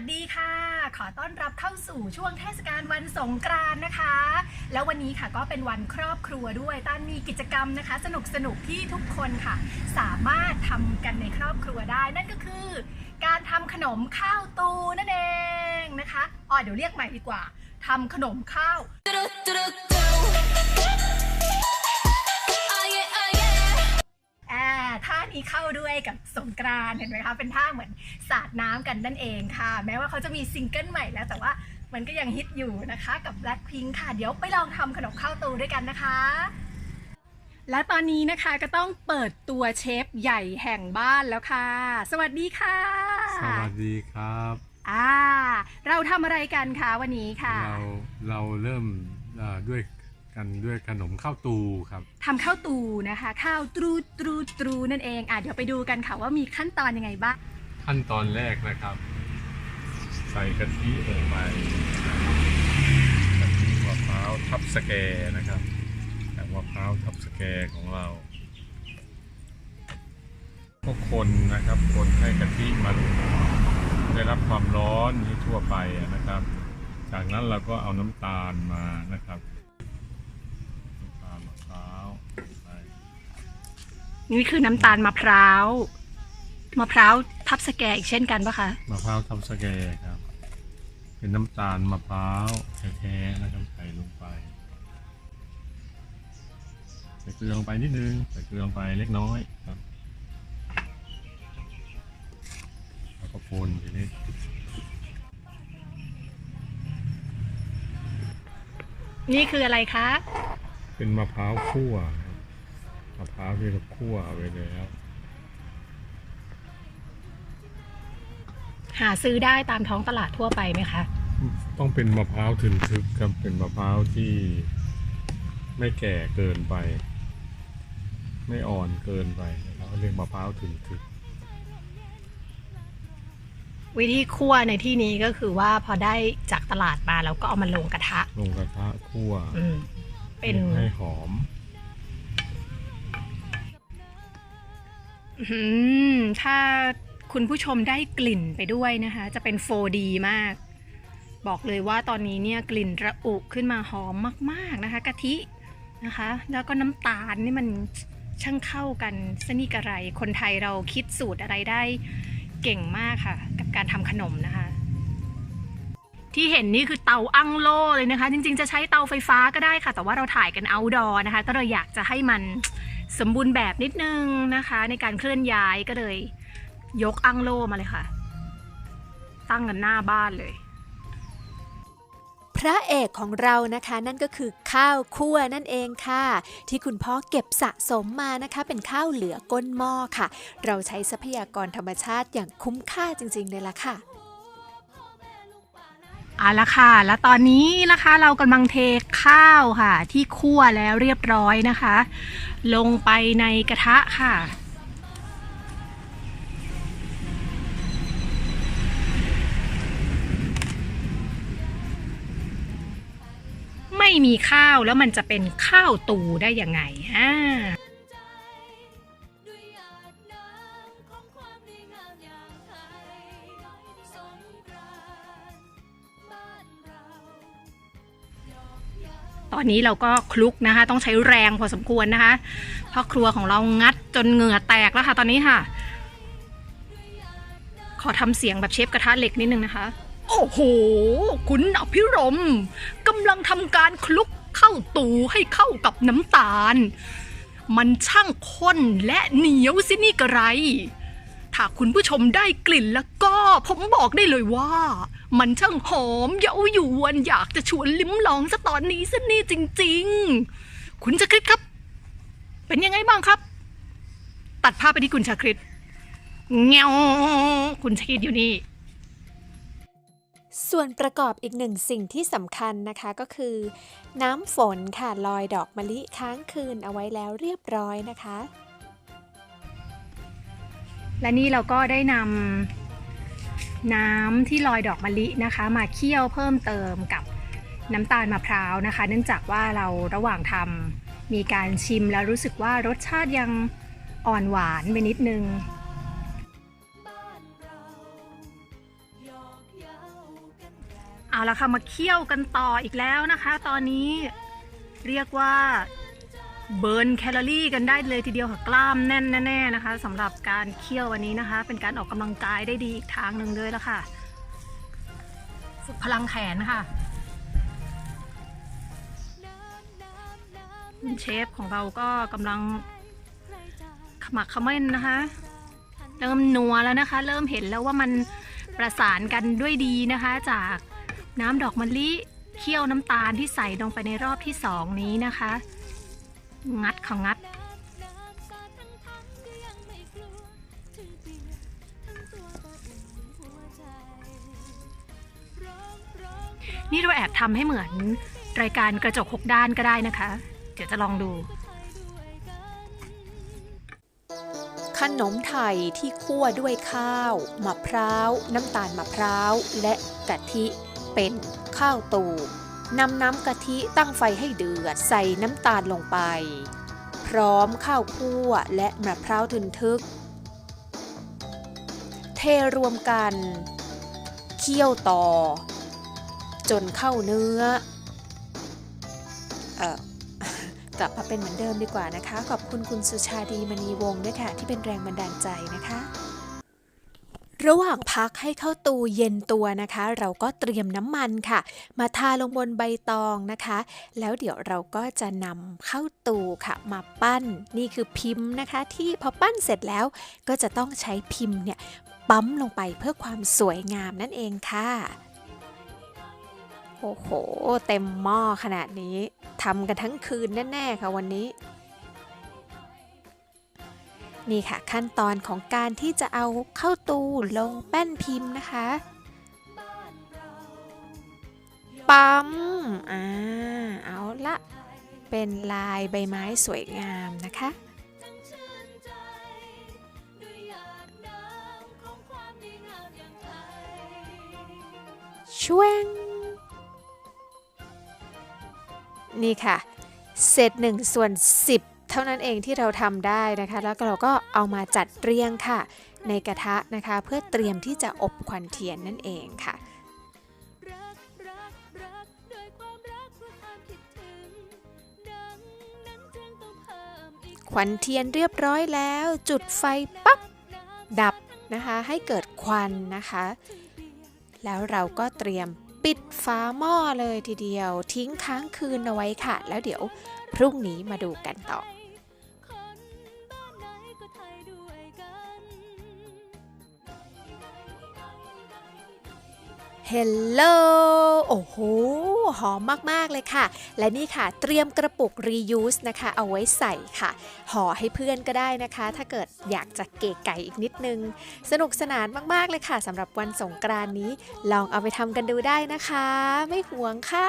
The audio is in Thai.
สดีค่ะ ขอต้อนรับเข้าสู่ช่วงเทศกาลวันสงกรานต์นะคะ แล้ววันนี้ค่ะก็เป็นวันครอบครัวด้วยต้านมีกิจกรรมนะคะ สนุกสนุกที่ทุกคนค่ะ สามารถทำกันในครอบครัวได้ นั่นก็คือ การทำขนมข้าวตูนั่นเองนะคะอ๋อเดี๋ยวเรียกใหม่ดีกว่าทำขนมข้าว ท่านี้เข้าด้วยกับสงกรานต์เห็นไหมคะ เป็นท่าเหมือนสาดน้ำกันนั่นเองค่ะ แม้ว่าเขาจะมีซิงเกิลใหม่แล้วแต่ว่ามันก็ยังฮิตอยู่นะคะกับ Blackpink ค่ะ เดี๋ยวไปลองทำขนมข้าวตูด้วยกันนะคะ และตอนนี้นะคะก็ต้องเปิดตัวเชฟใหญ่แห่งบ้านแล้วค่ะ สวัสดีค่ะ สวัสดีครับอ่าเราทำอะไรกันคะวันนี้ค่ะ เราเราเริ่มเอ่อด้วย กันด้วยขนมข้าวตูครับทำข้าวตูนะคะ ข้าวตรูตรูตรูนั่นเองอะเดี๋ยวไปดูกันค่ะว่ามีขั้นตอนยังไงบ้างขั้นตอนแรกนะครับ ใส่กะทิลงไปกะทิมะพร้าวทับสแกนะครับจากมะพร้าวทับสแกของเราก็คนนะครับคนให้กะทิมันได้รับความร้อนที่ทั่วไปนะครับ จากนั้นเราก็เอาน้ำตาลมานะครับน้ำตาลมะพร้าวใส่ นี่คือน้ำตาลมะพร้าวมะพร้าวทับสแกอีกเช่นกันปะคะ มะพร้าวทำสแกครับ เป็นน้ำตาลมะพร้าวแท้ๆนะครับใส่ลงไปใส่เกลือลงไปนิดนึงใส่เกลือลงไปเล็กน้อยครับแล้วก็คนทีนี้นี่คืออะไรคะ เป็นมะพร้าวคั่วค รับมะพร้าวที่เราคั่วเอาไว้แล้วหาซื้อได้ตามท้องตลาดทั่วไปไหมคะ ต้องเป็นมะพร้าวถึนทึกครับเป็นมะพร้าวที่ไม่แก่เกินไป ไม่อ่อนเกินไปเราเรียกมะพร้าวถึนทึกวิธีคั่วในที่นี้ก็คือว่าพอได้จากตลาดมาแล้วก็เอามาลงกระทะ ลงกระทะคั่วอืมเป็นให้หอม ถ้าคุณผู้ชมได้กลิ่นไปด้วยนะคะ จะเป็น 4D มาก บอกเลยว่าตอนนี้เนี่ยกลิ่นระอุขึ้นมาหอมมาก ๆนะคะกะทินะคะ แล้วก็น้ำตาลนี่มันช่างเข้ากันสนิกอะไร คนไทยเราคิดสูตรอะไรได้เก่งมากค่ะ กับการทำขนมนะคะ ที่เห็นนี่คือเตาอั้งโล่เลยนะคะ จริงๆ จะใช้เตาไฟฟ้าก็ได้ค่ะ แต่ว่าเราถ่ายกัน outdoor นะคะ ก็เลยอยากจะให้มัน สมบูรณ์แบบนิดนึงนะคะ ในการเคลื่อนย้ายก็เลย ยกอั้งโล่มาเลยค่ะ ตั้งกันหน้าบ้านเลย พระเอกของเรานะคะนั่นก็คือข้าวคั่วนั่นเองค่ะ ที่คุณพ่อเก็บสะสมมานะคะ เป็นข้าวเหลือก้นหม้อค่ะ เราใช้ทรัพยากรธรรมชาติอย่างคุ้มค่าจริงๆเลยล่ะค่ะ เอาละค่ะ แล้วตอนนี้นะคะเรากำลังเทข้าวค่ะ ที่คั่วแล้วเรียบร้อยนะคะ ลงไปในกระทะค่ะ ไม่มีข้าวแล้วมันจะเป็นข้าวตูได้ยังไงอ่า ตอนนี้เราก็คลุกนะคะ ต้องใช้แรงพอสมควรนะคะเพราะครัวของเรางัดจนเหงื่อแตกแล้วค่ะ ตอนนี้ค่ะ ขอทำเสียงแบบเชฟกระทะเหล็กนิดนึงนะคะ โอ้โห คุณอภิรมกำลังทำการคลุกเข้าตูให้เข้ากับน้ำตาล มันช่างข้นและเหนียวสินี่กระไร ถ้าคุณผู้ชมได้กลิ่นแล้วก็ผมบอกได้เลยว่า มันช่างหอมเย้ายวนอยากจะชวนลิ้มลองซะตอนนี้ซะนี่จริง ๆ คุณชาคริตครับ เป็นยังไงบ้างครับ ตัดภาพไปที่คุณชาคริตเงวคุณชาคริตอยู่นี่ส่วนประกอบอีกหนึ่งสิ่งที่สำคัญนะคะก็คือ น้ำฝนค่ะลอยดอกมะลิค้างคืนเอาไว้แล้วเรียบร้อยนะคะ และนี่เราก็ได้นำน้ำที่ลอยดอกมะลินะคะ มาเคี่ยวเพิ่มเติมกับน้ำตาลมะพร้าวนะคะ เนื่องจากว่าเราระหว่างทำมีการชิมแล้วรู้สึกว่ารสชาติยังอ่อนหวานไปนิดนึงเราหยอกเอาละค่ะมาเคี่ยวกันต่ออีกแล้วนะคะ ตอนนี้เรียกว่า เบิร์นแคลอรี่กันได้เลยทีเดียวค่ะกล้ามแน่นแน่ๆนะคะสำหรับการเคี่ยววันนี้นะคะ เป็นการออกกำลังกายได้ดีอีกทางหนึ่งเลยละค่ะฝึกพลังแขนค่ะเชฟของเราก็กำลังขมักเขม้นนะคะ เริ่มนัวแล้วนะคะ เริ่มเห็นแล้วว่ามันประสานกันด้วยดีนะคะ จากน้ำดอกมะลิเคี่ยวน้ำตาลที่ใส่ลงไปในรอบที่สองนี้นะคะ งัดของงัด นี่เราแอบทำให้เหมือนรายการกระจกหกด้านก็ได้นะคะ เดี๋ยวจะลองดู ขนมไทยที่คั่วด้วยข้าว มะพร้าว น้ำตาลมะพร้าว และกะทิเป็นข้าวตู นำน้ำกะทิตั้งไฟให้เดือด ใส่น้ำตาลลงไป พร้อมข้าวคั่วและมะพร้าวทึนทึก เทรวมกัน เคี่ยวต่อ จนเข้าเนื้อ เออกลับมาเป็นเหมือนเดิมดีกว่านะคะ ขอบคุณคุณสุชาดีมณีวงศ์ด้วยค่ะ ที่เป็นแรงบันดาลใจนะคะ ระหว่างพักให้เข้าตูเย็นตัวนะคะ เราก็เตรียมน้ำมันค่ะ มาทาลงบนใบตองนะคะ แล้วเดี๋ยวเราก็จะนำเข้าตูค่ะ มาปั้นนี่คือพิมพ์นะคะ ที่พอปั้นเสร็จแล้วก็จะต้องใช้พิมพ์เนี่ยปั๊มลงไปเพื่อความสวยงามนั่นเองค่ะโอ้โห เต็มหม้อขนาดนี้ทำกันทั้งคืนแน่ ๆ ค่ะวันนี้ นี่ค่ะขั้นตอนของการที่จะเอาเข้าตูลงแป้นพิมพ์นะคะ ปั๊ม อ่า เอาละเป็นลายใบไม้สวยงามนะคะ ช่วง นี่ค่ะ เศษหนึ่งส่วน10 เท่านั้นเองที่เราทำได้นะคะ แล้วเราก็เอามาจัดเรียงค่ะ ในกระทะนะคะ เพื่อเตรียมที่จะอบควันเทียนนั่นเองค่ะควันเทียนเรียบร้อยแล้ว จุดไฟปั๊บดับนะคะ ให้เกิดควันนะคะ แล้วเราก็เตรียมปิดฝาหม้อเลยทีเดียว ทิ้งค้างคืนเอาไว้ค่ะ แล้วเดี๋ยวพรุ่งนี้มาดูกันต่อ ด้วยกัน เฮลโล โอ้โห หอมมาก ๆ เลยค่ะ และนี่ค่ะ เตรียมกระปุก reuse นะคะ เอาไว้ใส่ค่ะ ห่อให้เพื่อนก็ได้นะคะ ถ้าเกิดอยากจะเก๋ไก่อีกนิดนึง สนุกสนานมาก ๆ เลยค่ะสำหรับวันสงกรานนี้ ลองเอาไปทำกันดูได้นะคะ ไม่หวงค่ะ